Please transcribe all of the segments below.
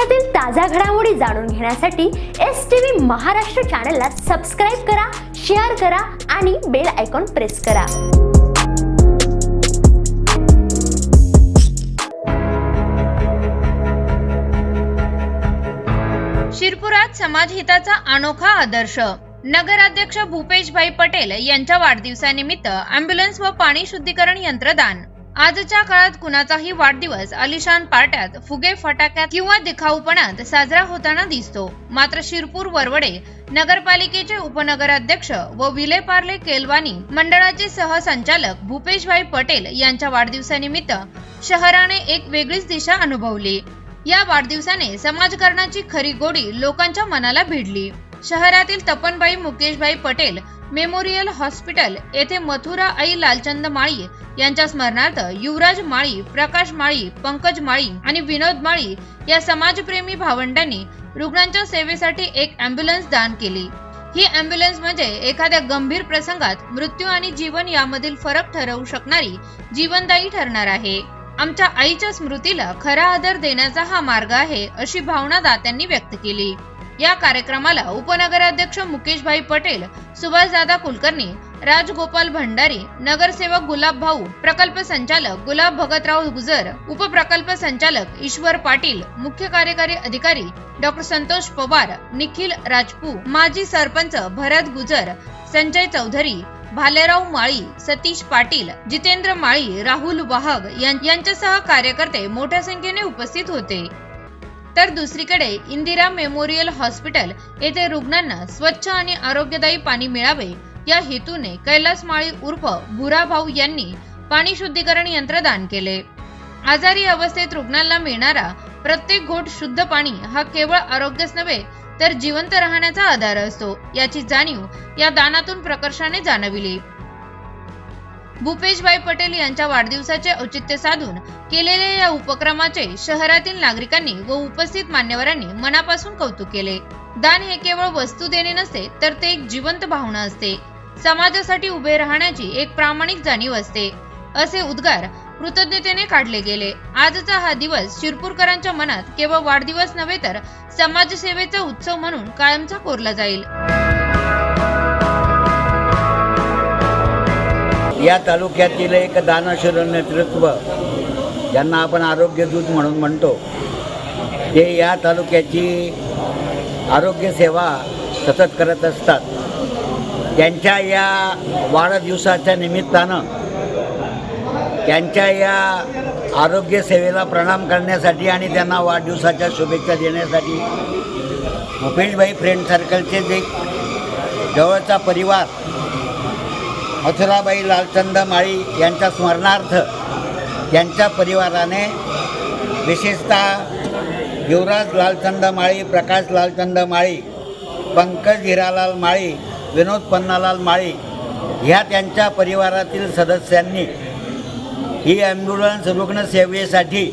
देशातील ताज्या घडामोडी जाणून घेण्यासाठी एस टी व्ही महाराष्ट्र चॅनलला सबस्क्राईब करा शेअर करा आणि बेल आयकॉन प्रेस करा. शिरपुरात समाजहिताचा अनोखा आदर्श. नगराध्यक्ष भूपेशभाई पटेल यांच्या वाढदिवसानिमित्त अँब्युलन्स व पाणी शुद्धीकरण यंत्रदान. आजच्या काळात कुणाचाही वाढदिवस आलिशान पार्ट्यात फुगे फटाक्यात किंवा दिखाऊपणात साजरा होताना दिसतो. मात्र शिरपूर वरवडे नगरपालिकेचे उपनगराध्यक्ष व विलेपार्ले केलवानी मंडळाचे सहसंचालक भूपेशभाई पटेल यांच्या वाढदिवसानिमित्त शहराने एक वेगळीच दिशा अनुभवली. या वाढदिवसाने समाजकारणाची खरी गोडी लोकांच्या मनाला भिडली. शहरातील तपनबाई मुकेशभाई पटेल मेमोरियल हॉस्पिटल येथे मथुरा आई लालचंद माळी यांच्या स्मरणार्थ युवराज माळी प्रकाश माळी पंकज माळी आणि विनोद माळी या समाजप्रेमी भावंडांनी रुग्णांच्या सेवेसाठी एक अँब्युलन्स दान केली. ही अँब्युलन्स म्हणजे एखाद्या गंभीर प्रसंगात मृत्यू आणि जीवन यामधील फरक ठरवू शकणारी जीवनदायी ठरणार आहे. आमच्या आईच्या स्मृतीला खरा आदर देण्याचा हा मार्ग आहे अशी भावना दात्यांनी व्यक्त केली. या कार्यक्रमाला उपनगराध्यक्ष मुकेशभाई पटेल सुभाषदादा कुलकर्णी राजगोपाल भंडारी नगरसेवक गुलाब भाऊ प्रकल्प संचालक गुलाब भगतराव गुजर उपप्रकल्प संचालक ईश्वर पाटील मुख्य कार्यकारी अधिकारी डॉक्टर संतोष पवार निखिल राजपू माजी सरपंच भरत गुजर संजय चौधरी भालेराव माळी सतीश पाटील जितेंद्र माळी राहुल वाहग यां- यांच्यासह कार्यकर्ते मोठ्या संख्येने उपस्थित होते. तर दुसरीकडे इंदिरा मेमोरियल हॉस्पिटल येथे रुग्णांना स्वच्छ आणि आरोग्यदायी पाणी मिळावे या हेतूने कैलास माळी उर्फ भाऊ यांनी पाणी शुद्धीकरण यंत्र दान केले. आजारी अवस्थेत रुग्णांना मिळणारा प्रत्येक घोट शुद्ध पाणी हा केवळ आरोग्यच नव्हे तर जिवंत राहण्याचा आधार असतो. याची जाणीव या दानातून प्रकर्षाने जाणविली. भूपेशभाई पटेल यांच्या वाढदिवसाचे औचित्य साधून केलेल्या या उपक्रमाचे शहरातील नागरिकांनी व उपस्थित मान्यवरांनी मनापासून कौतुक केले. दान हे केवळ वस्तू देणे नसते तर ते एक जिवंत भावना असते. समाजासाठी उभे राहण्याची एक प्रामाणिक जाणीव असते. असे उद्गार कृतज्ञतेने काढले गेले. आजचा हा दिवस शिरपूरकरांच्या मनात केवळ वाढदिवस नव्हे तर समाजसेवेचा उत्सव म्हणून कायमचा कोरला जाईल. या तालुक्यातील एक दानशूर नेतृत्व ज्यांना आपण आरोग्यदूत म्हणून म्हणतो ते या तालुक्याची आरोग्यसेवा सतत करत असतात. त्यांच्या या वाढदिवसाच्या निमित्तानं त्यांच्या या आरोग्यसेवेला प्रणाम करण्यासाठी आणि त्यांना वाढदिवसाच्या शुभेच्छा देण्यासाठी भूपेशभाई फ्रेंड सर्कलचे जे जवळचा परिवार मथुराबाई लालचंद माळी यांच्या स्मरणार्थ यांच्या परिवाराने विशेषतः युवराज लालचंद माळी प्रकाश लालचंद माळी पंकज हिरालाल माळी विनोद पन्नालाल माळी ह्या त्यांच्या परिवारातील सदस्यांनी ही ॲम्ब्युलन्स रुग्णसेवेसाठी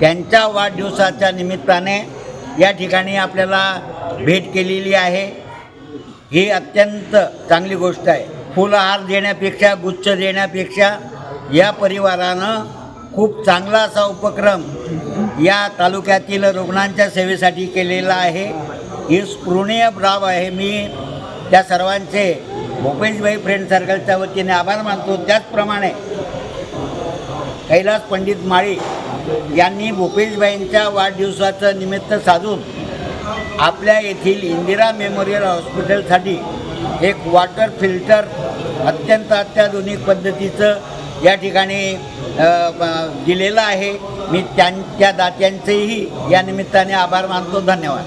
त्यांच्या वाढदिवसाच्या निमित्ताने या ठिकाणी आपल्याला भेट केलेली आहे. ही अत्यंत चांगली गोष्ट आहे. फुलहार देण्यापेक्षा गुच्छ देण्यापेक्षा या परिवारानं खूप चांगला असा उपक्रम या तालुक्यातील रुग्णांच्या सेवेसाठी केलेला आहे. ही स्पृणीय बाब आहे. मी त्या सर्वांचे भूपेशभाई फ्रेंड सर्कलच्या वतीने आभार मानतो. त्याचप्रमाणे कैलास पंडित माळी यांनी भूपेशबाईंच्या वाढदिवसाचं निमित्त साधून आपल्या येथील इंदिरा मेमोरियल हॉस्पिटलसाठी एक वॉटर फिल्टर अत्यंत अत्याधुनिक पद्धतीचं या ठिकाणी दिलेलं आहे. मी त्यां त्या दात्यांचेही या निमित्ताने आभार मानतो. धन्यवाद.